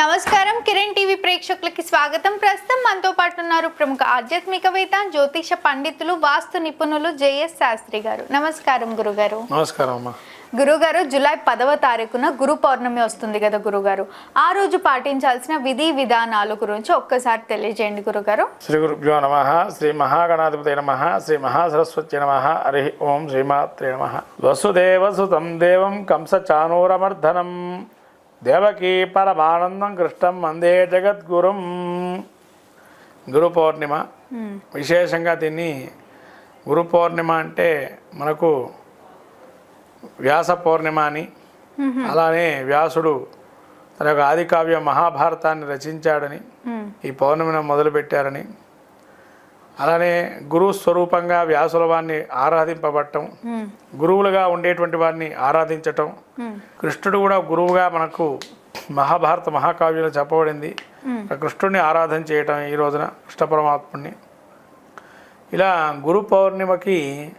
నమస్కారం కిరణ్ టీవీ ప్రేక్షకులకి స్వాగతం. ప్రస్తుతం మనతో పాటు ఉన్నారు ప్రముఖ ఆధ్యాత్మికవేత్త జ్యోతిష పండితులు వాస్తు నిపుణులు జేఎస్ శాస్త్రి గారు. నమస్కారం గురుగారు. నమస్కారం అమ్మా. గురుగారు జూలై పదవ తారీఖున గురు పౌర్ణమి వస్తుంది కదా గురుగారు. ఆ రోజు పాటించాల్సిన విధి విధానాల గురించి ఒక్కసారి తెలియజేయండి గురుగారు. శ్రీ గురుభ్యో నమ శ్రీ మహాగణాధిపతి నమ శ్రీ మహాసరస్వతి నమ హరి ఓం శ్రీమాత్రే నమ. వసుదేవసుతం దేవం కంస చానూరమర్ధనం దేవకీ పరమానందం కృష్ణం వందే జగద్గురుం. గురు పౌర్ణిమ. విశేషంగా దీన్ని గురు పౌర్ణిమ అంటే మనకు వ్యాస పౌర్ణిమ అని. అలానే వ్యాసుడు తన యొక్క ఆదికావ్య మహాభారతాన్ని రచించాడని ఈ పౌర్ణమిని మొదలుపెట్టారని. అలానే గురు స్వరూపంగా వ్యాసుల వారిని ఆరాధింపబడటం గురువులుగా ఉండేటువంటి వారిని ఆరాధించటం కృష్ణుడు కూడా గురువుగా మనకు మహాభారత మహాకావ్యంలో చెప్పబడింది. కృష్ణుడిని ఆరాధన చేయటం ఈ రోజున కృష్ణ పరమాత్ముడిని. ఇలా గురు పౌర్ణిమకి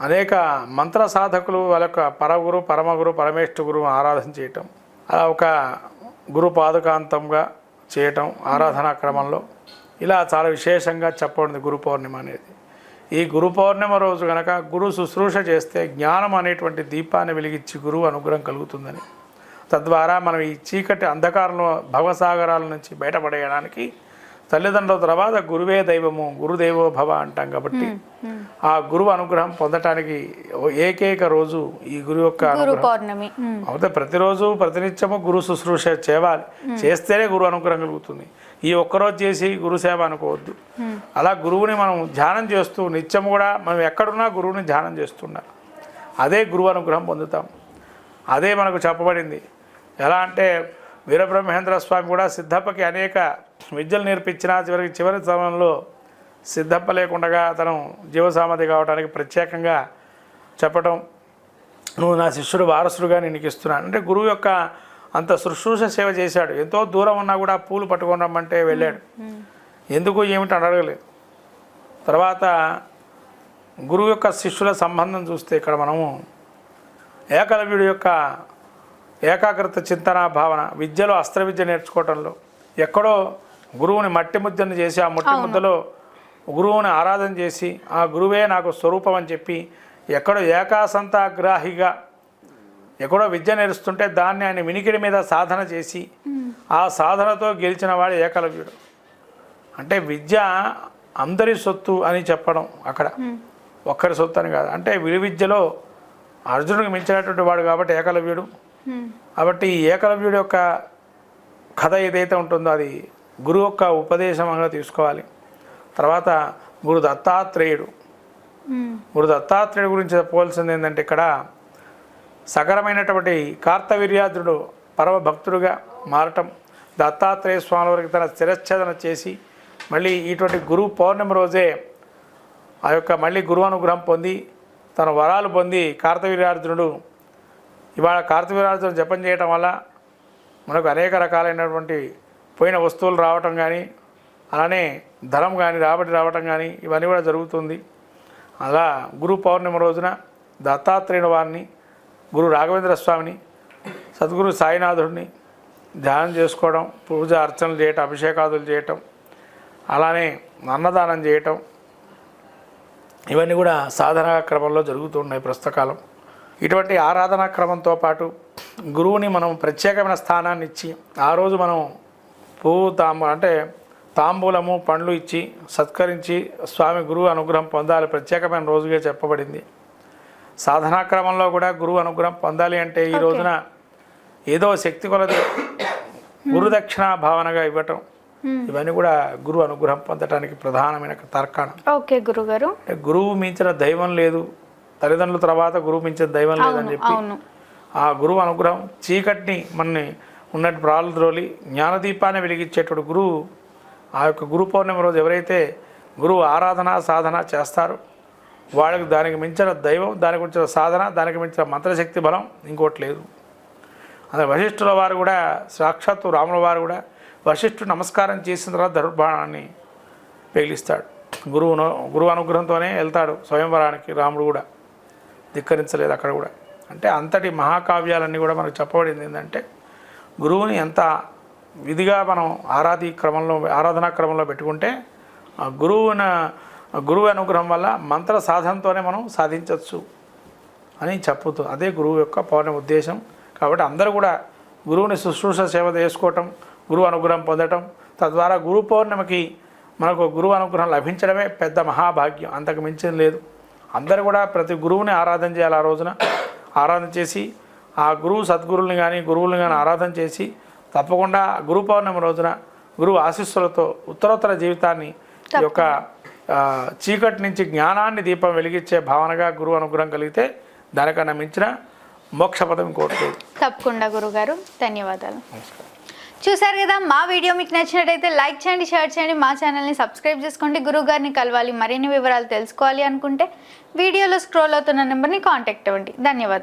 అనేక మంత్ర సాధకులు వాళ్ళ యొక్క పరగురు పరమగురు పరమేష్ఠ గురువు ఆరాధన చేయటం. అలా ఒక గురు పాదుకాంతంగా చేయటం ఆరాధనా క్రమంలో. ఇలా చాలా విశేషంగా చెప్పబడింది గురు పౌర్ణిమ అనేది. ఈ గురు పౌర్ణిమ రోజు కనుక గురు శుశ్రూష చేస్తే జ్ఞానం అనేటువంటి దీపాన్ని వెలిగించి గురువు అనుగ్రహం కలుగుతుందని. తద్వారా మనం ఈ చీకటి అంధకారంలో భవసాగరాల నుంచి బయటపడేయడానికి తల్లిదండ్రుల తర్వాత గురువే దైవము గురుదేవో భవ అంటాం కాబట్టి ఆ గురువు అనుగ్రహం పొందటానికి ఏకైక రోజు ఈ యొక్క గురు పౌర్ణమి ఉమ్, అయితే ప్రతిరోజు ప్రతినిత్యము గురు శుశ్రూష చేయాలి చేస్తేనే గురు అనుగ్రహం కలుగుతుంది. ఈ ఒక్కరోజు చేసి గురుసేవ అనుకోవద్దు. అలా గురువుని మనం ధ్యానం చేస్తూ నిత్యం కూడా మనం ఎక్కడున్నా గురువుని ధ్యానం చేస్తున్నాం అదే గురువు అనుగ్రహం పొందుతాం. అదే మనకు చెప్పబడింది. ఎలా అంటే వీరబ్రహ్మేంద్ర స్వామి కూడా సిద్ధప్పకి అనేక విద్యలు నేర్పించిన చివరికి చివరి సమయంలో సిద్ధప్ప లేకుండా తను జీవసామధి కావడానికి ప్రత్యేకంగా చెప్పటం. నువ్వు నా శిష్యుడు వారసుడుగా నేను ఇస్తున్నాను అంటే గురువు యొక్క అంత శుశ్రూష సేవ చేశాడు. ఎంతో దూరం ఉన్నా కూడా పూలు పట్టుకొని రమ్మంటే వెళ్ళాడు. ఎందుకు ఏమిటి అడగలేదు. తర్వాత గురువు యొక్క శిష్యుల సంబంధం చూస్తే ఇక్కడ మనము ఏకలవ్యుడి యొక్క ఏకాగ్రత చింతన భావన విద్యలో అస్త్ర విద్య నేర్చుకోవటంలో ఎక్కడో గురువుని మట్టి ముద్దను చేసి ఆ మట్టి ముద్దలో గురువుని ఆరాధన చేసి ఆ గురువే నాకు స్వరూపం అని చెప్పి ఎక్కడో ఏకాసంతాగ్రాహిగా ఎక్కడో విద్య నేర్చుతుంటే దాన్ని ఆయన వినికిడి మీద సాధన చేసి ఆ సాధనతో గెలిచిన వాడు ఏకలవ్యుడు. అంటే విద్య అందరి సొత్తు అని చెప్పడం అక్కడ. ఒక్కరి సొత్తు అని కాదు. అంటే విలు విద్యలో అర్జునుడికి మించినటువంటి వాడు కాబట్టి ఏకలవ్యుడు. కాబట్టి ఈ ఏకలవ్యుడి యొక్క కథ ఏదైతే ఉంటుందో అది గురువు యొక్క ఉపదేశంగా తీసుకోవాలి. తర్వాత గురు దత్తాత్రేయుడు. గురు దత్తాత్రేయుడు గురించి చెప్పవలసింది ఏంటంటే ఇక్కడ సకరమైనటువంటి కార్తవీర్యాద్రుడు పరమభక్తుడుగా మారటం దత్తాత్రేయ స్వామి వారికి తన శిరచ్ఛేదన చేసి మళ్ళీ ఇటువంటి గురు పౌర్ణమి రోజే ఆ యొక్క మళ్ళీ గురువు అనుగ్రహం పొంది తన వరాలు పొంది కార్తవీర్యార్జునుడు. ఇవాళ కార్తవీర్యార్జునుడు జపం చేయటం వల్ల మనకు అనేక రకాలైనటువంటి పోయిన వస్తువులు రావటం కానీ అలానే ధనం కానీ రాబడి రావటం కానీ ఇవన్నీ కూడా జరుగుతుంది. అలా గురు పౌర్ణమి రోజున దత్తాత్రేయుని వారిని గురు రాఘవేంద్ర స్వామిని సద్గురు సాయినాథుడిని ధ్యానం చేసుకోవడం పూజ అర్చనలు చేయటం అభిషేకాదులు చేయటం అలానే అన్నదానం చేయటం ఇవన్నీ కూడా సాధనా క్రమంలో జరుగుతున్నాయి ప్రస్తుతకాలం. ఇటువంటి ఆరాధనా క్రమంతో పాటు గురువుని మనం ప్రత్యేకమైన స్థానాన్ని ఇచ్చి ఆ రోజు మనం పువ్వు తాంబూ అంటే తాంబూలము పండ్లు ఇచ్చి సత్కరించి స్వామి గురువు అనుగ్రహం పొందాలి ప్రత్యేకమైన రోజుగా చెప్పబడింది. సాధనా క్రమంలో కూడా గురువు అనుగ్రహం పొందాలి అంటే ఈ రోజున ఏదో శక్తి కొలది. గురుదక్షిణ భావనగా ఇవ్వటం. ఇవన్నీ కూడా గురువు అనుగ్రహం పొందటానికి ప్రధానమైన తర్కాణం. ఓకే గురుగారు. గురువు మించిన దైవం లేదు. తల్లిదండ్రుల తర్వాత గురువు మించిన దైవం లేదని చెప్పి ఆ గురువు అనుగ్రహం చీకటిని మనని ఉన్నట్టు ప్రాలు ద్రోలి జ్ఞానదీపాన్ని వెలిగించేటువంటి గురువు ఆ యొక్క గురు పౌర్ణమి రోజు ఎవరైతే గురువు ఆరాధన సాధన చేస్తారో వాళ్ళకి దానికి మించిన దైవం దానికి మించిన సాధన దానికి మించిన మంత్రశక్తి బలం ఇంకోటి లేదు. అదే వశిష్ఠుల వారు కూడా సాక్షాత్తు రాముల వారు కూడా వశిష్ఠుడు నమస్కారం చేసిన తర్వాత దర్భాణాన్ని పేలిస్తాడు. గురువును గురువు అనుగ్రహంతోనే వెళ్తాడు స్వయంవరానికి రాముడు కూడా. ధిక్కరించలేదు అక్కడ కూడా. అంటే అంతటి మహాకావ్యాలన్నీ కూడా మనకు చెప్పబడింది ఏంటంటే గురువుని ఎంత విధిగా మనం ఆరాధి క్రమంలో ఆరాధనా క్రమంలో పెట్టుకుంటే ఆ గురువున గురువు అనుగ్రహం వల్ల మంత్ర సాధనతోనే మనం సాధించవచ్చు అని చెప్పుతూ అదే గురువు యొక్క పౌర్ణ ఉద్దేశం. కాబట్టి అందరూ కూడా గురువుని శుశ్రూష సేవ చేసుకోవటం గురువు అనుగ్రహం పొందటం తద్వారా గురు పౌర్ణమికి మనకు గురువు అనుగ్రహం లభించడమే పెద్ద మహాభాగ్యం. అంతకు మించిన లేదు. అందరూ కూడా ప్రతి గురువుని ఆరాధన చేయాలి ఆ రోజున. ఆరాధన చేసి ఆ గురువు సద్గురువుని కానీ గురువుని కానీ ఆరాధన చేసి తప్పకుండా గురు పౌర్ణమి రోజున గురువు ఆశీస్సులతో ఉత్తరోత్తర జీవితాన్ని ఈ యొక్క చీకటి నుంచి జ్ఞానాన్ని దీపం వెలిగించే భావనగా గురువు అనుగ్రహం కలిగితే దానికన్నా మించిన మోక్షపదం ఇంకోటి లేదు. తప్పకుండా గురుగారు ధన్యవాదాలు. చూసారు కదా మా వీడియో మీకు నచ్చినట్టయితే లైక్ చేయండి షేర్ చేయండి మా ఛానల్ని సబ్స్క్రైబ్ చేసుకోండి. గురువు గారిని కలవాలి మరిన్ని వివరాలు తెలుసుకోవాలి అనుకుంటే వీడియోలో స్క్రోల్ అవుతున్న నెంబర్ని కాంటాక్ట్ అవ్వండి. ధన్యవాదాలు.